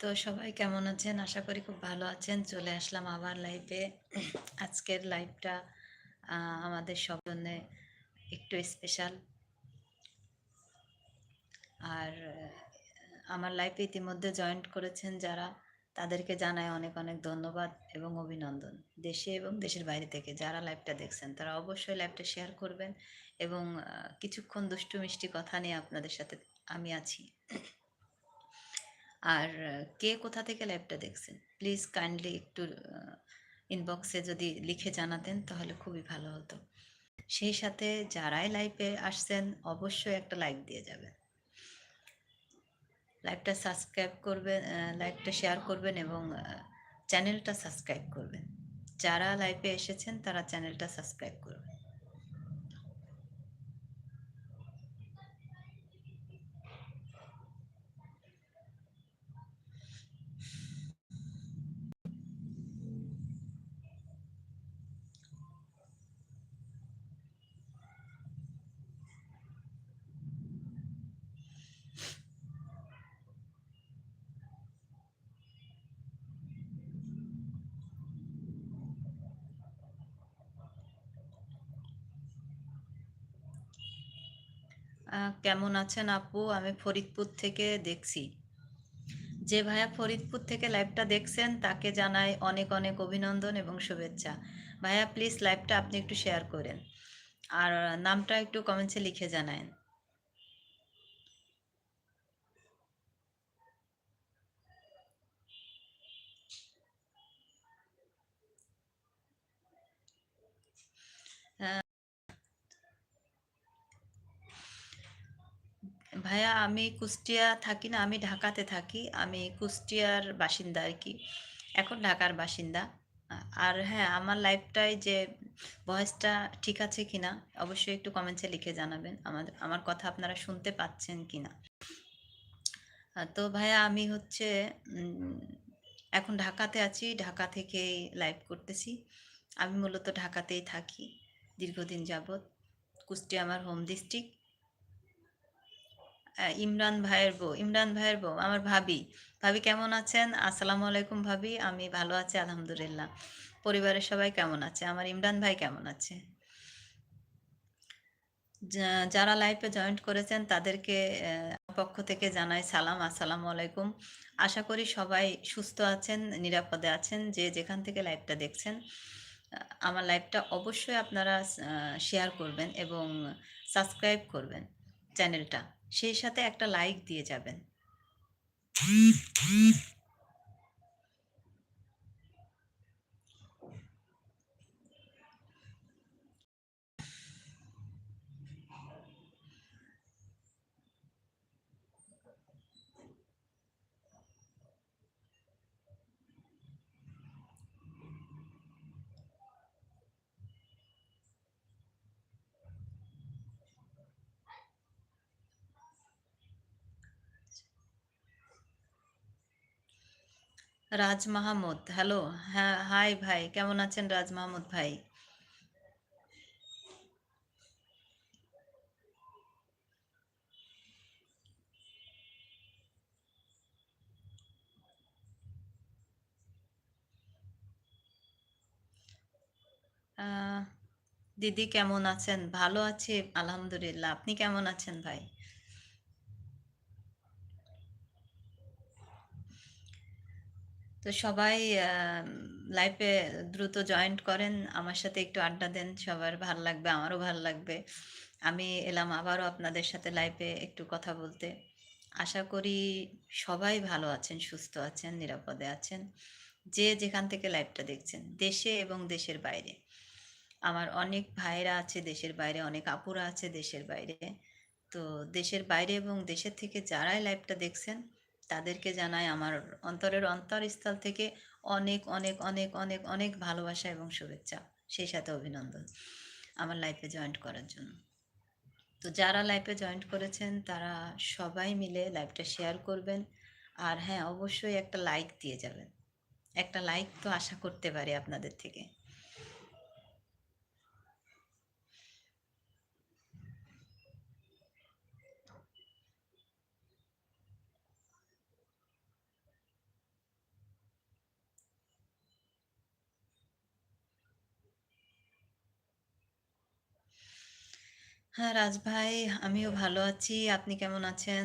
তো সবাই কেমন আছেন? আশা করি খুব ভালো আছেন। চলে আসলাম আবার লাইভে। আজকের লাইভটা আ আমাদের সব জন্যে একটু স্পেশাল। আর আমার লাইভে ইতিমধ্যে জয়েন্ট করেছেন যারা, তাদেরকে জানায় অনেক, অনেক ধন্যবাদ এবং অভিনন্দন। দেশে এবং দেশের বাইরে থেকে যারা লাইভটা দেখছেন, তারা অবশ্যই লাইভটা শেয়ার করবেন এবং কিছুক্ষণ দুষ্টু মিষ্টি কথা নিয়ে আপনাদের সাথে আমি আছি। আর কে কোথা থেকে লাইভটা দেখছেন? প্লিজ কাইন্ডলি একটু ইনবক্সে যদি লিখে জানাতেন তাহলে খুবই ভালো হতো। সেই সাথে যারাই লাইভে আসছেন অবশ্যই একটা লাইক দিয়ে যাবেন। লাইভটা সাবস্ক্রাইব করবেন, লাইভটা শেয়ার করবেন এবং চ্যানেলটা সাবস্ক্রাইব করবেন। যারা লাইভে এসেছেন তারা চ্যানেলটা সাবস্ক্রাইব করবেন। কেমন আছেন আপু? আমি ফরিদপুর থেকে দেখছি। যে ভাইয়া ফরিদপুর থেকে লাইভটা দেখছেন তাকে জানাই অনেক, অনেক অভিনন্দন এবং শুভেচ্ছা। ভাইয়া প্লিজ লাইভটা আপনি একটু শেয়ার করেন। আর নামটা একটু কমেন্টসে লিখে জানায়েন। ভাইয়া আমি কুষ্টিয়া থাকি না, আমি ঢাকাতে থাকি। আমি কুষ্টিয়ার বাসিন্দা আর কি এখন ঢাকার বাসিন্দা। আর হ্যাঁ, আমার লাইভটায় যে ভয়েসটা ঠিক আছে কিনা অবশ্যই একটু কমেন্টসে লিখে জানাবেন। আমাদের আমার কথা আপনারা শুনতে পাচ্ছেন কিনা। আ তো ভাইয়া আমি হচ্ছে এখন ঢাকাতে আছি। ঢাকা থেকেই লাইভ করতেছি। আমি মূলত ঢাকাতেই থাকি দীর্ঘদিন যাবৎ। কুষ্টিয়া আমার হোম ডিস্ট্রিক্ট। ইমরান ভাইয়ের বউ, ইমরান ভাইয়ের বউ আমার ভাবি। ভাবি কেমন আছেন? আসসালামু আলাইকুম ভাবি। আমি ভালো আছি আলহামদুলিল্লাহ। পরিবারের সবাই কেমন আছে? আমার ইমরান ভাই কেমন আছে? যারা লাইভে জয়েন্ট করেছেন তাদেরকে পক্ষ থেকে জানাই সালাম, আসসালামু আলাইকুম। আশা করি সবাই সুস্থ আছেন, নিরাপদে আছেন। যে যেখান থেকে লাইভটা দেখছেন। আমার লাইভটা অবশ্যই আপনারা শেয়ার করবেন এবং সাবস্ক্রাইব করবেন চ্যানেলটা। সেই সাথে একটা লাইক দিয়ে যাবেন। রাজ মাহমুদ, হ্যালো। হ্যাঁ, হাই ভাই। কেমন আছেন রাজ মাহমুদ ভাই? দিদি কেমন আছেন? ভালো আছি আলহামদুলিল্লাহ। আপনি কেমন আছেন ভাই? তো সবাই লাইফে দ্রুত জয়েন্ট করেন। আমার সাথে একটু আড্ডা দেন। সবার ভালো লাগবে, আমারও ভালো লাগবে। আমি এলাম আবারও আপনাদের সাথে লাইফে একটু কথা বলতে। আশা করি সবাই ভালো আছেন, সুস্থ আছেন, নিরাপদে আছেন। যে যেখান থেকে লাইভটা দেখছেন, দেশে এবং দেশের বাইরে। আমার অনেক ভাইয়েরা আছে দেশের বাইরে, অনেক আপুরা আছে দেশের বাইরে। তো দেশের বাইরে এবং দেশের থেকে যারাই লাইভটা দেখছেন, তাদেরকে জানাই আমার অন্তরের অন্তরস্থল থেকে অনেক, অনেক, অনেক, অনেক, অনেক ভালোবাসা এবং শুভেচ্ছা। সেই সাথে অভিনন্দন আমার লাইফে জয়েন্ট করার জন্য। তো যারা লাইফে জয়েন্ট করেছেন তারা সবাই মিলে লাইভটা শেয়ার করবেন। আর হ্যাঁ, অবশ্যই একটা লাইক দিয়ে যাবেন। একটা লাইক তো আশা করতে পারি আপনাদের থেকে। হ্যাঁ, রাজ ভাই আমিও ভালো আছি। আপনি কেমন আছেন?